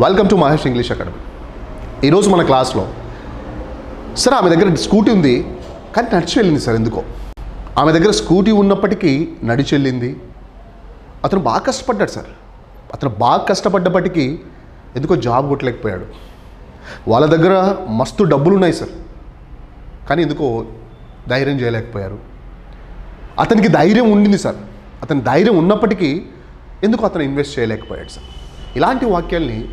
Welcome to Mahesh English academy ఈరోజు మన క్లాస్లో సార్ ఆమె దగ్గర స్కూటీ ఉంది కానీ నడిచి వెళ్ళింది సార్ ఎందుకో? ఆమె దగ్గర స్కూటీ ఉన్నప్పటికీ నడిచి వెళ్ళింది. అతను బాగా కష్టపడ్డాడు సార్. అతను బాగా కష్టపడ్డప్పటికీ ఎందుకో జాబ్ కొట్టలేకపోయాడు. వాళ్ళ దగ్గర మస్తు డబ్బులు ఉన్నాయి సార్. కానీ ఎందుకో ధైర్యం చేయలేకపోయారు. అతనికి ధైర్యం ఉండింది సార్. అతని ధైర్యం ఉన్నప్పటికీ ఎందుకు అతను ఇన్వెస్ట్ చేయలేకపోయాడు సార్. ఇలాంటి వాక్యాల్ని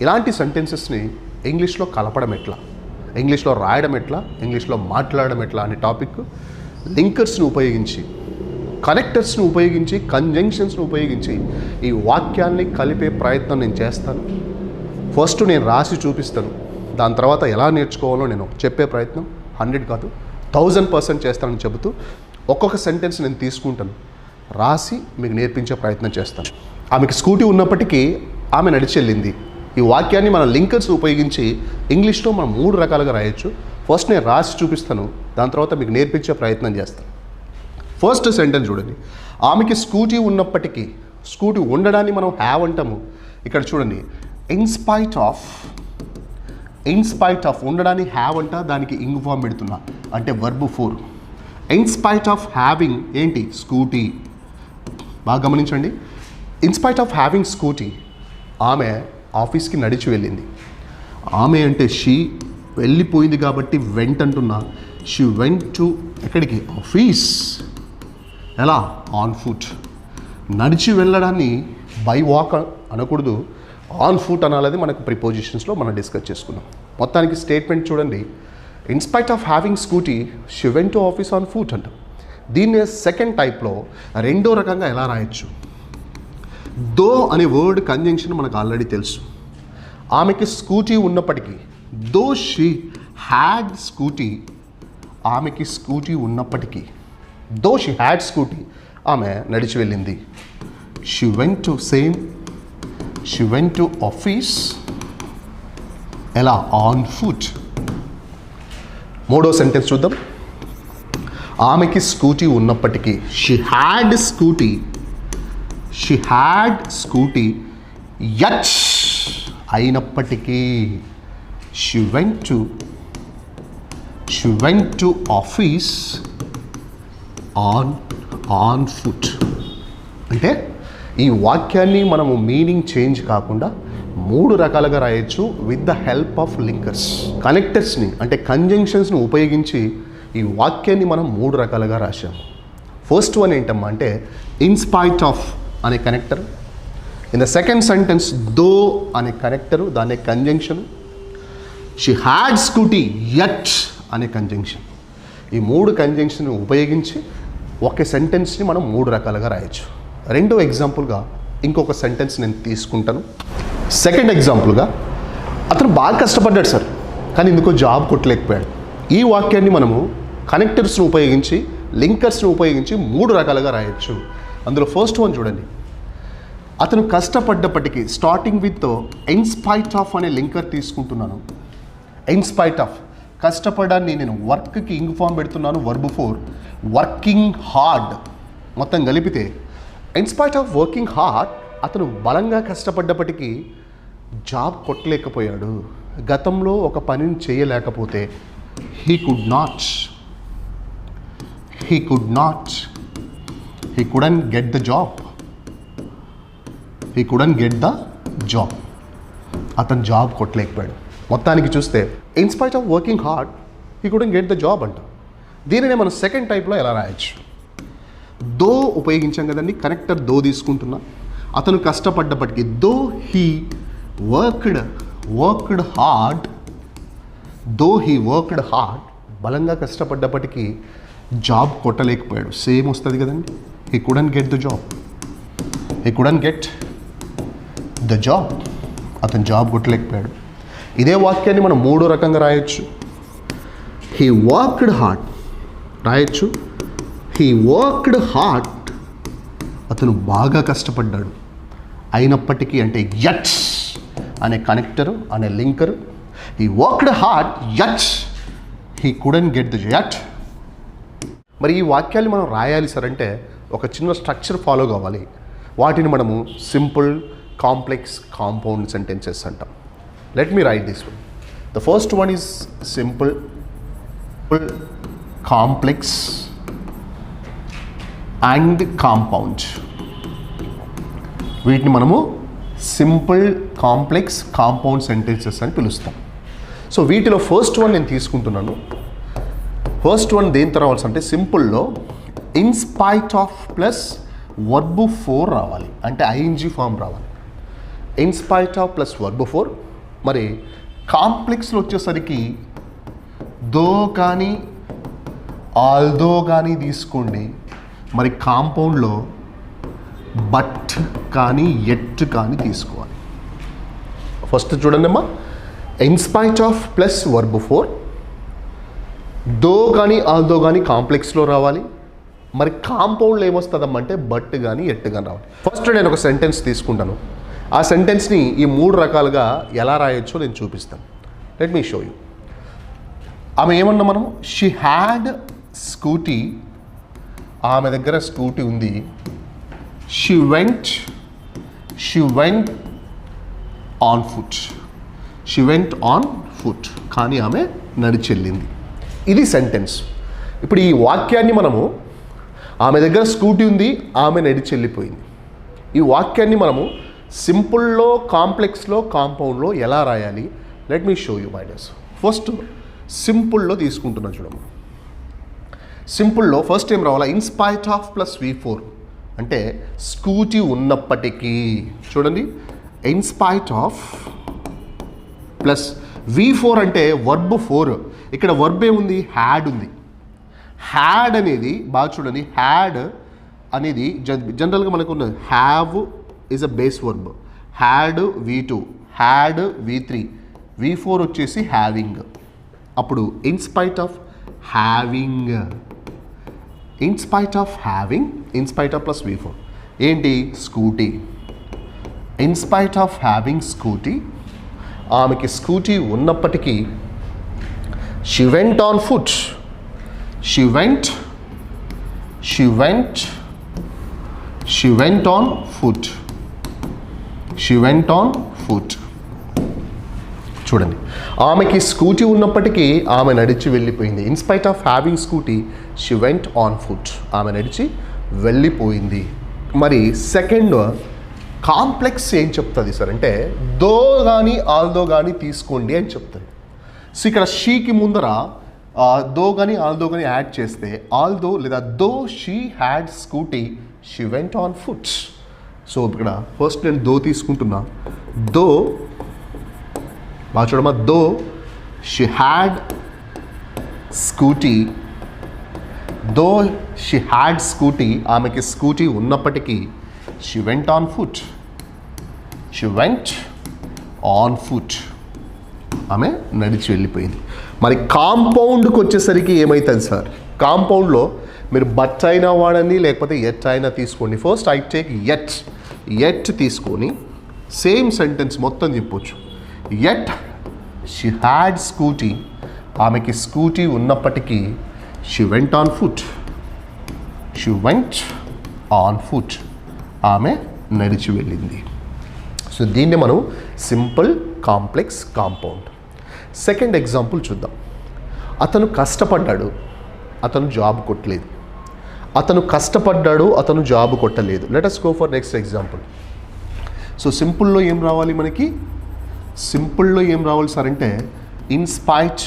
ఇలాంటి సెంటెన్సెస్ని ఇంగ్లీష్లో కలపడం ఎట్లా? ఇంగ్లీష్లో రాయడం ఎట్లా? ఇంగ్లీష్లో మాట్లాడడం ఎట్లా అనే టాపిక్ లింకర్స్ని ఉపయోగించి కనెక్టర్స్ని ఉపయోగించి కంజంక్షన్స్ని ఉపయోగించి ఈ వాక్యాల్ని కలిపే ప్రయత్నం నేను చేస్తాను. ఫస్ట్ నేను రాసి చూపిస్తాను. దాని తర్వాత ఎలా నేర్చుకోవాలో నేను చెప్పే ప్రయత్నం. హండ్రెడ్ కాదు థౌజండ్ పర్సెంట్ చేస్తానని చెబుతూ ఒక్కొక్క సెంటెన్స్ నేను తీసుకుంటాను. రాసి మీకు నేర్పించే ప్రయత్నం చేస్తాను. ఆమెకి స్కూటీ ఉన్నప్పటికీ ఆమె నడిచి వెళ్ళింది ఈ వాక్యాన్ని మన లింకర్స్ ఉపయోగించి ఇంగ్లీష్లో మనం మూడు రకాలుగా రాయొచ్చు. ఫస్ట్ నేను రాసి చూపిస్తాను. దాని తర్వాత మీకు నేర్పించే ప్రయత్నం చేస్తాను. ఫస్ట్ సెంటెన్స్ చూడండి. ఆమెకి స్కూటీ ఉన్నప్పటికీ స్కూటీ ఉండడాన్ని మనం హ్యావ్ అంటాము. ఇక్కడ చూడండి. In spite of in spite of ఉండడాన్ని హ్యావ్ అంట దానికి ఇంగ్ ఫామ్ పెడుతున్నా. అంటే verb four in spite of having ఏంటి? స్కూటీ. బాగా గమనించండి. ఇన్స్పైట్ ఆఫ్ హ్యావింగ్ స్కూటీ ఆమె ఆఫీస్కి నడిచి వెళ్ళింది. ఆమె అంటే షీ వెళ్ళిపోయింది కాబట్టి వెంట్ అంటున్నా. షీ వెంట్ టు ఎక్కడికి? ఆఫీస్. ఎలా? On foot. నడిచి వెళ్ళడాన్ని బై వాక్ అనకూడదు. ఆన్ ఫుట్ అనాలది మనకు ప్రిపోజిషన్స్లో మనం డిస్కస్ చేసుకున్నాం. మొత్తానికి స్టేట్మెంట్ చూడండి. In spite of having Scooty she went to office on foot అంట. దీన్ని సెకండ్ టైప్లో రెండో రకంగా ఎలా రాయొచ్చు? దో అనే వర్డ్ కంజంక్షన్ మనకు ఆల్రెడీ తెలుసు. ఆమెకి స్కూటీ ఉన్నప్పటికీ దో షీ హ్యాడ్ స్కూటీ ఆమెకి స్కూటీ ఉన్నప్పటికీ దో షీ హ్యాడ్ స్కూటీ ఆమె నడిచి వెళ్ళింది. She went to same she went to office ఎలా? ఆన్ ఫుట్ మూడో సెంటెన్స్ చూద్దాం. ఆమెకి స్కూటీ ఉన్నప్పటికీ she had Scooty she had Scooty yet అయినప్పటికీ she went to she went to office on on foot అంటే ఈ వాక్యాన్ని మనము మీనింగ్ చేంజ్ కాకుండా మూడు రకాలుగా రాయొచ్చు with the help of linkers కనెక్టర్స్ని అంటే కంజంక్షన్స్ని ఉపయోగించి ఈ వాక్యాన్ని మనం మూడు రకాలుగా రాశాము. ఫస్ట్ వన్ ఏంటమ్మా అంటే ఇన్స్పైట్ ఆఫ్ అనే connector in the second sentence though అనే కనెక్టరు దాని conjunction she had Scooty yet అనే కంజంక్షన్ ఈ మూడు కంజంక్షన్ ఉపయోగించి ఒక సెంటెన్స్ని మనం మూడు రకాలుగా రాయొచ్చు. రెండో ఎగ్జాంపుల్గా ఇంకొక సెంటెన్స్ నేను తీసుకుంటాను. సెకండ్ ఎగ్జాంపుల్గా అతను బాగా కష్టపడ్డాడు సార్ కానీ ఎందుకో జాబ్ కొట్టలేకపోయాడు. ఈ వాక్యాన్ని మనము కనెక్టర్స్ని ఉపయోగించి లింకర్స్ని ఉపయోగించి మూడు రకాలుగా రాయొచ్చు. అందులో ఫస్ట్ వన్ చూడండి. అతను కష్టపడ్డప్పటికీ starting with in spite of అనే లింకర్ తీసుకుంటున్నాను. ఇన్స్పైట్ ఆఫ్ కష్టపడాన్ని నేను వర్క్కి ఇంగ్ ఫామ్ పెడుతున్నాను వర్బ్ ఫోర్ వర్కింగ్ హార్డ్ మొత్తం కలిపితే ఇన్స్పైట్ ఆఫ్ వర్కింగ్ హార్డ్ అతను బలంగా కష్టపడ్డప్పటికీ జాబ్ కొట్టలేకపోయాడు. గతంలో ఒక పనిని చేయలేకపోతే he could not he could not he couldn't get the job he couldn't get the job అతను జాబ్ కొట్టలేకపోయాడు. మొత్తానికి చూస్తే in spite of working hard he couldn't get the job అంట. దీనినే మనం సెకండ్ టైప్లో ఎలా రాయొచ్చు? దో ఉపయోగించాం కదండి కనెక్టర్ దో తీసుకుంటున్నా. అతను కష్టపడ్డప్పటికీ though he worked worked hard though he worked hard బలంగా కష్టపడ్డప్పటికీ జాబ్ కొట్టలేకపోయాడు. సేమ్ వస్తుంది కదండి. He couldn't get the job he couldn't get the job అతను జాబ్ కొట్టలేకపోయాడు ఇదే వాక్యాన్ని మనం మూడో రకంగా రాయొచ్చు. హీ వర్క్డ్ హార్ట్ రాయొచ్చు. హీ వర్క్డ్ హార్ట్ అతను బాగా కష్టపడ్డాడు. అయినప్పటికీ అంటే యట్స్ అనే కనెక్టర్ అనే లింకర్ ఈ worked hard yet he couldn't get the yet మరి ఈ వాక్యాలు మనం రాయాలి సార్ అంటే ఒక చిన్న స్ట్రక్చర్ ఫాలో కావాలి. వాటిని మనము సింపుల్ కాంప్లెక్స్ కాంపౌండ్ సెంటెన్సెస్ అంటాం. Let me write this one the first one is simple complex and compound వీటిని మనము సింపుల్ కాంప్లెక్స్ కాంపౌండ్ సెంటెన్సెస్ అని పిలుస్తాం. సో వీటిలో ఫస్ట్ వన్ నేను తీసుకుంటున్నాను. ఫస్ట్ వన్ దేని తర్వాత అంటే సింపుల్లో in spite of plus verb four రావాలి. అంటే ఐఎన్జీ ఫామ్ రావాలి. In spite of plus verb four మరి కాంప్లెక్స్లో వచ్చేసరికి దో కానీ ఆల్దో కానీ తీసుకోండి. మరి కాంపౌండ్లో బట్ కానీ ఎట్ కానీ తీసుకోవాలి. ఫస్ట్ చూడండి అమ్మా. In spite of plus verb four though కానీ ఆల్దో కానీ కాంప్లెక్స్లో రావాలి. మరి కాంపౌండ్లో ఏమొస్తుందమ్మా అంటే బట్ కానీ ఎట్టు కానీ రావాలి. ఫస్ట్ నేను ఒక సెంటెన్స్ తీసుకుంటాను. ఆ సెంటెన్స్ని ఈ మూడు రకాలుగా ఎలా రాయొచ్చో నేను చూపిస్తాను. లెట్ మీ షో యూ ఆమె ఏమన్నా మనం షీ హ్యాడ్ స్కూటీ ఆమె దగ్గర స్కూటీ ఉంది. She went she went on foot she went on foot కానీ ఆమె నడిచెళ్ళింది. ఇది సెంటెన్స్ ఇప్పుడు ఈ వాక్యాన్ని మనము ఆమె దగ్గర స్కూటీ ఉంది ఆమె నడిచి వెళ్ళిపోయింది. ఈ వాక్యాన్ని మనము సింపుల్లో కాంప్లెక్స్లో కాంపౌండ్లో ఎలా రాయాలి? Let me show you my dears first సింపుల్లో తీసుకుంటున్నా చూడము సింపుల్లో ఫస్ట్ ఏం రావాలా? In spite of plus V four అంటే స్కూటీ ఉన్నప్పటికీ. చూడండి. In spite of plus V four అంటే వర్బ్ ఫోర్ ఇక్కడ వర్బ్ ఏముంది? హ్యాడ్ ఉంది. హ్యాడ్ అనేది బాగా చూడండి. హ్యాడ్ అనేది జన్ జనరల్గా మనకు ఉన్నది. Have is a base verb had V two had V three V four వచ్చేసి హ్యావింగ్ అప్పుడు in spite of having in spite of having in spite of plus V four ఏంటి? Scooty in spite of having Scooty ఆమెకి scooty ఉన్నప్పటికీ she went on foot she went she went she went on foot she went on foot చూడండి. ఆమెకి scooty ఉన్నప్పటికీ ఆమె నడిచి వెళ్ళిపోయింది. In spite of having Scooty she went on foot ఆమె నడిచి వెళ్ళిపోయింది. మరి సెకండ్ కాంప్లెక్స్ ఏం చెప్తుంది సార్? అంటే దో కానీ ఆల్దో కానీ తీసుకోండి అని చెప్తుంది. సో ఇక్కడ షీకి ముందర దో కానీ ఆల్దో కానీ యాడ్ చేస్తే ఆల్దో లేదా though she had Scooty she went on foot. So ఇక్కడ ఫస్ట్ నేను దో తీసుకుంటున్నా. దో బాగా చూడమ్మా though she had Scooty. Though she had Scooty ఆమెకి స్కూటీ ఉన్నప్పటికీ she went on foot. She went on foot. ఆమె నడిచి వెళ్ళిపోయింది. మరి కాంపౌండ్కి వచ్చేసరికి ఏమవుతుంది సార్? కాంపౌండ్లో మీరు బట్ అయినా వాడండి లేకపోతే ఎట్ అయినా తీసుకోండి. First I take yet. Yet తీసుకొని సేమ్ సెంటెన్స్ మొత్తం చెప్పొచ్చు ఎట్ షీ హ్యాడ్ స్కూటీ. ఆమెకి స్కూటీ ఉన్నప్పటికీ she went on foot. She went on foot. ఆమె నడిచి వెళ్ళింది. సో దీన్ని మనం simple complex compound second example చూద్దాం. అతను కష్టపడ్డాడు అతను జాబ్ కొట్టలేదు. అతను కష్టపడ్డాడు అతను జాబ్ కొట్టలేదు. Let us go for next example so సింపుల్లో ఏం రావాలి మనకి? సింపుల్లో ఏం రావాలి సార్ అంటే ఇన్స్పైట్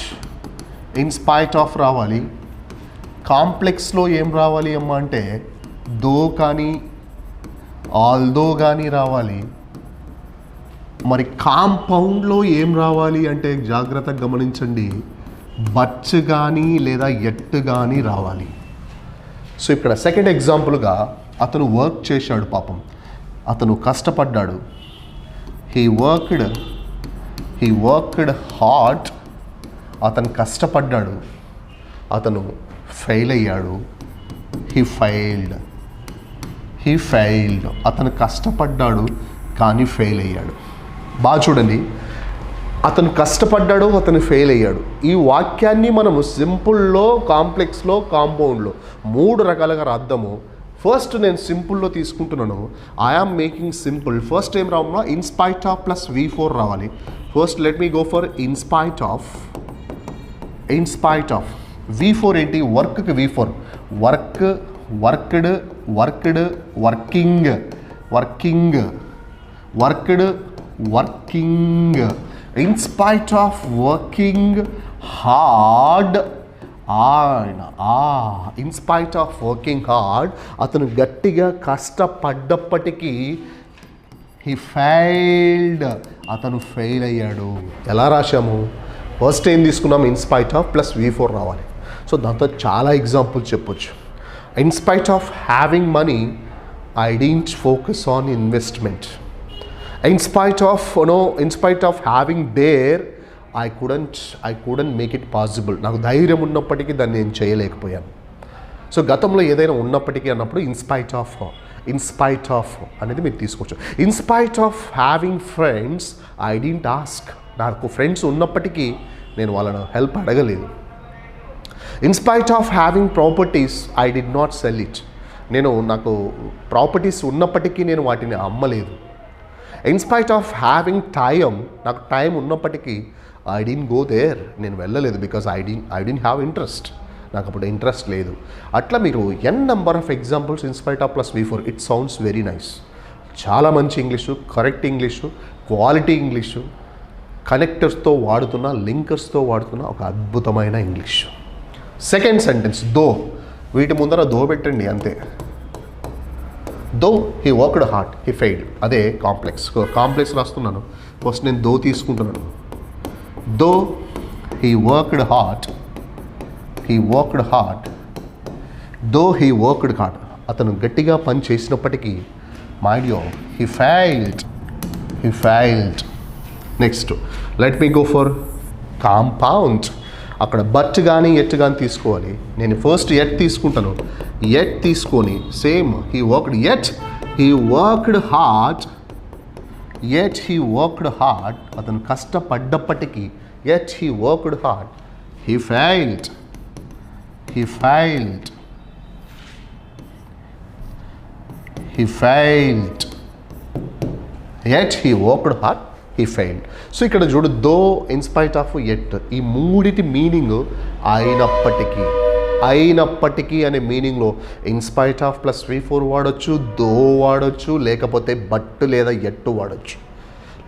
ఇన్స్పైట్ ఆఫ్ రావాలి. కాంప్లెక్స్లో ఏం రావాలి అమ్మ అంటే దో కానీ ఆల్దో కానీ రావాలి. మరి కాంపౌండ్లో ఏం రావాలి అంటే జాగ్రత్తగా గమనించండి. బచ్ కానీ లేదా ఎట్ కానీ రావాలి. సో ఇక్కడ సెకండ్ ఎగ్జాంపుల్గా అతను వర్క్ చేశాడు పాపం. అతను కష్టపడ్డాడు. He worked he worked hard అతను కష్టపడ్డాడు. అతను ఫెయిల్ అయ్యాడు. He failed he failed. అతను కష్టపడ్డాడు కానీ ఫెయిల్ అయ్యాడు. బాగా చూడండి. అతను కష్టపడ్డాడు అతను ఫెయిల్ అయ్యాడు. ఈ వాక్యాన్ని మనము సింపుల్లో కాంప్లెక్స్లో కాంపౌండ్లో మూడు రకాలుగా రాద్దాము. ఫస్ట్ నేను సింపుల్లో తీసుకుంటున్నాను. ఐఆమ్ మేకింగ్ సింపుల్ ఫస్ట్ ఏం రావమ్మా in spite of plus V four రావాలి. First let me go for in spite of in spite of V four ఏంటి? వర్క్కి V four work worked worked working working worked working in spite of working hard ఆయన in spite of working hard అతను గట్టిగా కష్టపడ్డప్పటికీ he failed అతను fail అయ్యాడు. ఎలా రాశాము? ఫస్ట్ ఏం తీసుకున్నాం? In spite of plus V four రావాలి. సో దాంతో చాలా ఎగ్జాంపుల్ చెప్పొచ్చు. In spite of having money I didn't focus on investment in spite of no in spite of having dare I couldn't I couldn't make it possible నాకు ధైర్యం ఉన్నప్పటికీ దాన్ని నేను చేయలేకపోయాను. సో గతంలో ఏదైనా ఉన్నప్పటికీ అన్నప్పుడు ఇన్స్పైట్ ఆఫ్ ఇన్స్పైట్ ఆఫ్ అనేది మీరు తీసుకోవచ్చు. In spite of having friends I didn't ask నాకు ఫ్రెండ్స్ ఉన్నప్పటికీ నేను వాళ్ళను హెల్ప్ అడగలేదు. In spite of having properties I did not sell it నేను నాకు ప్రాపర్టీస్ ఉన్నప్పటికీ నేను వాటిని అమ్మలేదు. In spite of having time నాకు టైం ఉన్నప్పటికీ ఐ డీన్ గో దేర్ నేను వెళ్ళలేదు because I didn't I didn't have interest నాకు అప్పుడు ఇంట్రెస్ట్ లేదు. అట్లా మీరు N number of examples in spite of plus V four it sounds very nice చాలా మంచి English correct English quality English కనెక్టర్స్తో వాడుతున్న లింకర్స్తో వాడుతున్న ఒక అద్భుతమైన ఇంగ్లీష్ సెకండ్ సెంటెన్స్ దో. వీటి ముందర దో పెట్టండి అంతే. Though he worked hard he failed అదే కాంప్లెక్స్ కాంప్లెక్స్ రాస్తున్నాను. ఫస్ట్ నేను దో తీసుకుంటున్నాను. Though he worked hard he worked hard though he worked hard అతను గట్టిగా పని చేసినప్పటికీ మైడియో he failed he failed next let me go for compound అక్కడ but కానీ ఎట్ కానీ తీసుకోవాలి. నేను ఫస్ట్ ఎట్ తీసుకుంటాను. ఎట్ తీసుకొని same he worked yet he worked hard. Yet he worked hard. అతను కష్టపడ్డప్పటికీ yet he worked hard. He failed. He failed. He failed. Yet he worked hard. He failed so ఇక్కడ చూడు దో in spite of at ఈ మూడిటి meaning అయినప్పటికీ అయినప్పటికీ అనే మీనింగ్లో in spite of plus V four వాడచ్చు though వాడచ్చు లేకపోతే బట్ లేదా ఎట్టు వాడచ్చు.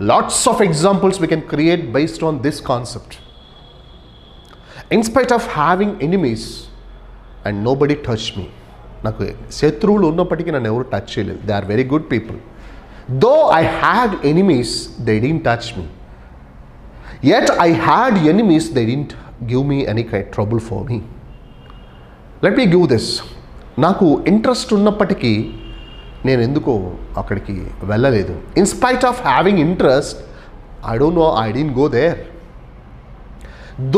Lots of examples we can create based on this concept in spite of having enemies and nobody touch me నాకు శత్రువులు ఉన్నప్పటికీ నన్ను ఎవరు టచ్ చేయలేదు. They are very good people Though I had enemies they didn't touch me yet I had enemies they didn't give me any కై trouble for me let me give this నాకు interest ఉన్నప్పటికీ నేను ఎందుకో అక్కడికి వెళ్ళలేదు in spite of having interest I don't know I didn't go there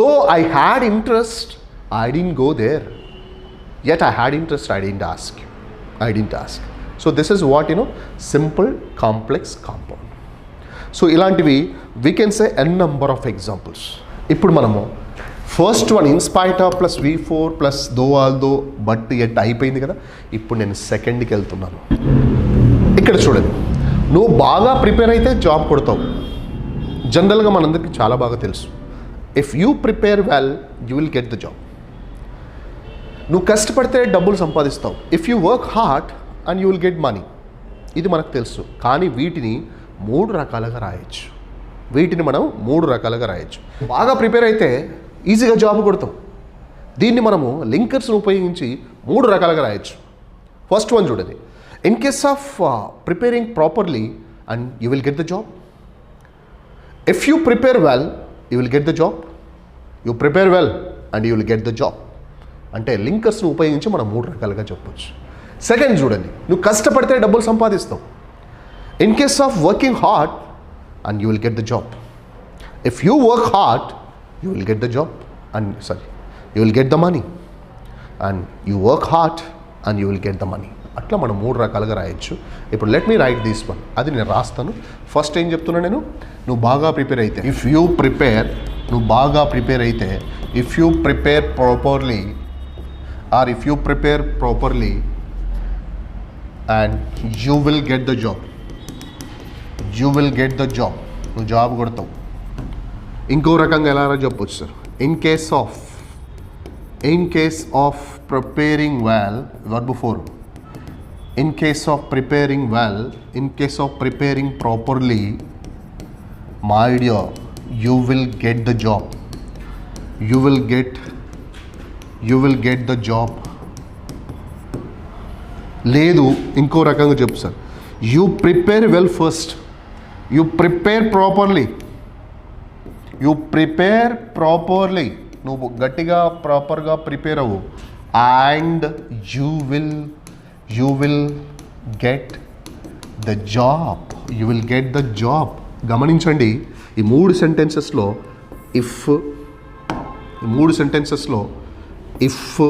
though I had interest I didn't go there yet I had interest, I didn't ask. I didn't ask. So this is what you simple complex compound so ఇలాంటివి we can say N number of examples ఇప్పుడు మనము first one in spite of plus V four plus though although but yet అయిపోయింది కదా. ఇప్పుడు నేను సెకండ్కి వెళ్తున్నాను. ఇక్కడ చూడండి. నువ్వు బాగా ప్రిపేర్ అయితే జాబ్ కొడతావు. జనరల్గా మనందరికీ చాలా బాగా తెలుసు. If you prepare well you will get the job నువ్వు కష్టపడితే డబ్బులు సంపాదిస్తావు. If you work hard and you will get money ఇది మనకు తెలుసు. కానీ వీటిని మూడు రకాలుగా రాయొచ్చు. వీటిని మనం మూడు రకాలుగా రాయొచ్చు. బాగా ప్రిపేర్ అయితే ఈజీగా జాబ్ కొడతాం. దీన్ని మనము లింకర్స్ని ఉపయోగించి మూడు రకాలుగా రాయొచ్చు. ఫస్ట్ వన్ చూడండి. In case of preparing properly and you will get the job if you prepare well you will get the job you prepare well and you will get the job అంటే లింకర్స్ని ఉపయోగించి మనం మూడు రకాలుగా చెప్పొచ్చు. Second చూడండి. నువ్వు కష్టపడితే డబ్బులు సంపాదిస్తావు. In case of working hard and you will get the job if you work hard you will get the job and sorry you will get the money and you work hard and you will get the money అట్లా మనం మూడు రకాలుగా రాయొచ్చు. ఇప్పుడు let me write this one అది నేను రాస్తాను. First ఏం చెప్తున్నా నేను? నువ్వు బాగా ప్రిపేర్ అయితే. ఇఫ్ యూ ప్రిపేర్ నువ్వు బాగా ప్రిపేర్ అయితే if you prepare properly or if you prepare properly and you will get the job you will get the job నువ్వు జాబ్ కొడతావు. ఇంకో రకంగా ఎలా చెప్పొచ్చు sir? In case of in case of preparing well verb four in case of preparing well in case of preparing properly my dear you will get the job. You will get you will get the job. లేదు ఇంకో రకంగా చెప్పు sir. You prepare well first you prepare properly you prepare properly నువ్వు గట్టిగా ప్రాపర్గా prepare అవ్వు. And you will you will get the job you will get the job గమనించండి ఈ మూడు సెంటెన్సెస్లో ఇఫ్ ఈ మూడు సెంటెన్సెస్లో if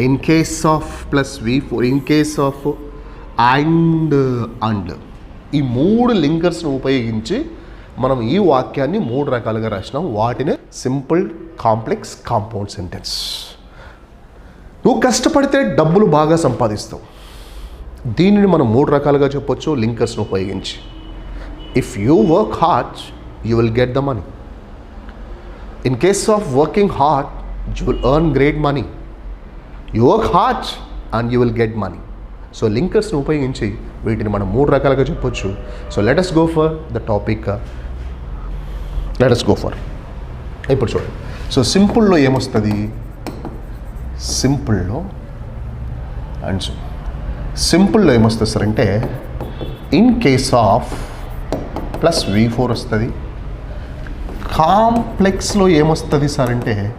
in case of plus V four in case of and and ఈ మూడు లింకర్స్ను ఉపయోగించి మనం ఈ వాక్యాన్ని మూడు రకాలుగా రాసినాం. వాటినే సింపుల్ కాంప్లెక్స్ కాంపౌండ్ సెంటెన్స్. నువ్వు కష్టపడితే డబ్బులు బాగా సంపాదిస్తావు. దీనిని మనం మూడు రకాలుగా చెప్పొచ్చు లింకర్స్ను ఉపయోగించి. If you work hard you will get the money in case of working hard you will earn great money you work and you will get money so లింకర్స్ని ఉపయోగించి వీటిని మనం మూడు రకాలుగా చెప్పొచ్చు. So let's go for the topic let's go for ఇప్పుడు చూడండి. So సింపుల్లో ఏమొస్తుంది? సింపుల్లో and so సింపుల్లో ఏమొస్తుంది సార్ అంటే in case of plus V four వస్తుంది. కాంప్లెక్స్లో ఏమొస్తుంది సార్ అంటే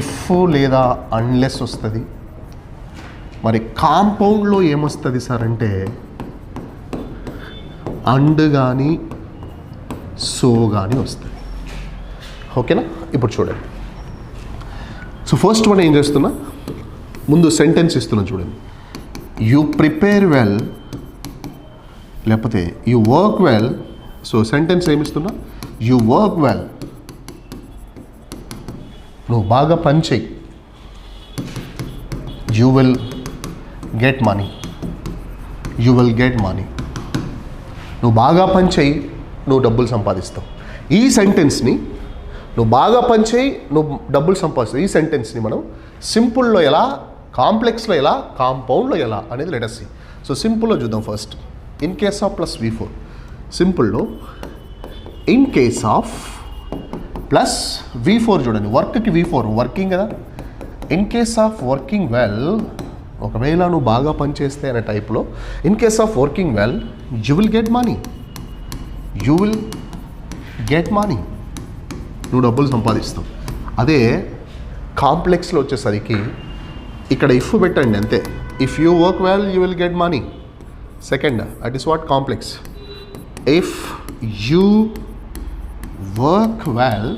ఇఫ్ లేదా అన్లెస్ వస్తుంది? మరి కాంపౌండ్లో ఏమొస్తుంది సార్ అంటే అండ్ కానీ సో కానీ వస్తుంది. ఓకేనా? ఇప్పుడు చూడండి. సో ఫస్ట్ వన్ ఏం చేస్తున్నా? ముందు సెంటెన్స్ ఇస్తున్నా చూడండి. యూ ప్రిపేర్ వెల్ లేకపోతే you work well so sentence ఏమిస్తున్నా you work well నువ్వు బాగా పనిచేయి you will get money you will get money నువ్వు బాగా పనిచేయి నువ్వు డబ్బులు సంపాదిస్తావు. ఈ సెంటెన్స్ని నువ్వు బాగా పనిచేయి నువ్వు డబ్బులు సంపాదిస్తావు. ఈ సెంటెన్స్ని మనం సింపుల్లో ఎలా కాంప్లెక్స్లో ఎలా కాంపౌండ్లో ఎలా అనేది లెటర్సీ సో సింపుల్లో చూద్దాం first in case of plus V four సింపుల్లో in case of plus V four చూడండి. వర్క్కి వి ఫోర్ వర్కింగ్ కదా? In case of working well ఒకవేళ నువ్వు బాగా పనిచేస్తే అనే టైప్లో in case of working well you will get money you will get money నువ్వు డబ్బులు సంపాదిస్తావు. అదే కాంప్లెక్స్లో వచ్చేసరికి ఇక్కడ ఇఫ్ పెట్టండి అంతే. If you work well you will get money second at is what complex if you work well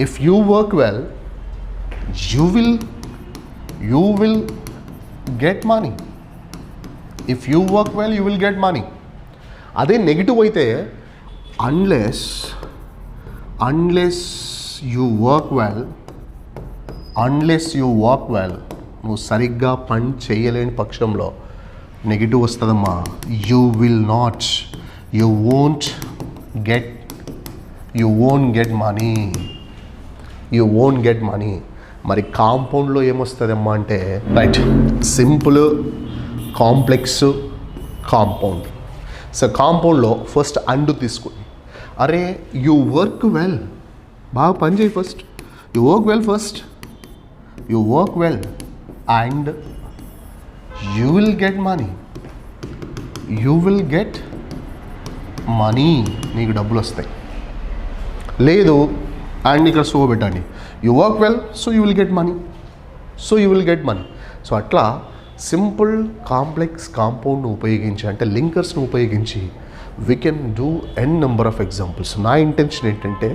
if you work well you will you will get money if you work well you will get money అదే negative అయితే unless unless you work well unless you work well నువ్వు సరిగ్గా పని చేయలేని పక్షంలో negative వస్తుందమ్మా. You will not you won't get you won't get money you won't get money మరి కాంపౌండ్లో ఏమొస్తుందమ్మా అంటే right simple complex compound. So కాంపౌండ్లో ఫస్ట్ అండు తీసుకుని అరే యూ వర్క్ వెల్. బాగా పని చేయి first. You work well first. You work well. And you will get money. You will get money. నీకు డబ్బులు వస్తాయి లేదు అండ్ ఇక్కడ సో పెట్టండి. You work well so you will get money so you will get money so అట్లా simple complex కాంపౌండ్ను ఉపయోగించి అంటే లింకర్స్ను ఉపయోగించి we can do N number of examples నా ఇంటెన్షన్ ఏంటంటే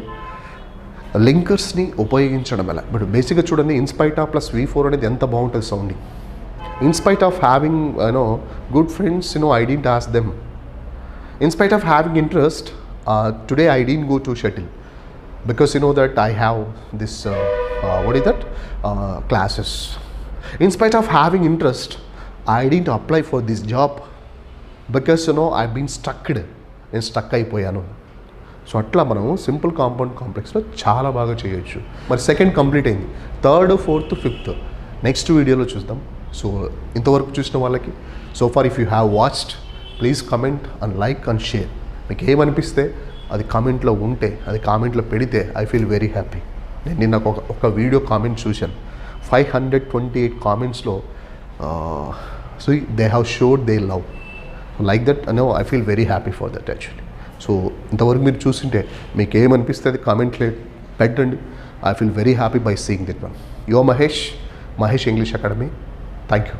లింకర్స్ని ఉపయోగించడం ఎలా? ఇప్పుడు బేసిక్గా చూడండి in spite of plus V four అనేది ఎంత బాగుంటుంది sounding in spite of having you know good friends you know I didn't ask them in spite of having interest today I didn't go to shuttle because you know that I have this uh, uh, what is that? Uh, classes. In spite of having interest, I didn't apply for this job because no I been stucked నేను stuck అయిపోయాను. So అట్లా మనం simple compound కాంప్లెక్స్లో చాలా బాగా చేయొచ్చు. మరి second complete అయింది. Third fourth fifth. నెక్స్ట్ వీడియోలో చూద్దాం. సో ఇంతవరకు చూసిన వాళ్ళకి so far if you have watched please comment and like and share మీకు ఏమనిపిస్తే అది కామెంట్లో ఉంటే అది కామెంట్లో పెడితే ఐ ఫీల్ వెరీ హ్యాపీ నేను నిన్న ఒక ఒక వీడియో కామెంట్ చూశాను. ఫైవ్ హండ్రెడ్ ట్వంటీ ఎయిట్ కామెంట్స్లో so they have showed they love like that no I feel very happy for that actually so ఇంతవరకు మీరు చూసింటే మీకు ఏమనిపిస్తుంది అది పెట్టండి. I feel very happy by seeing it one yo Mahesh Mahesh English Academy thank you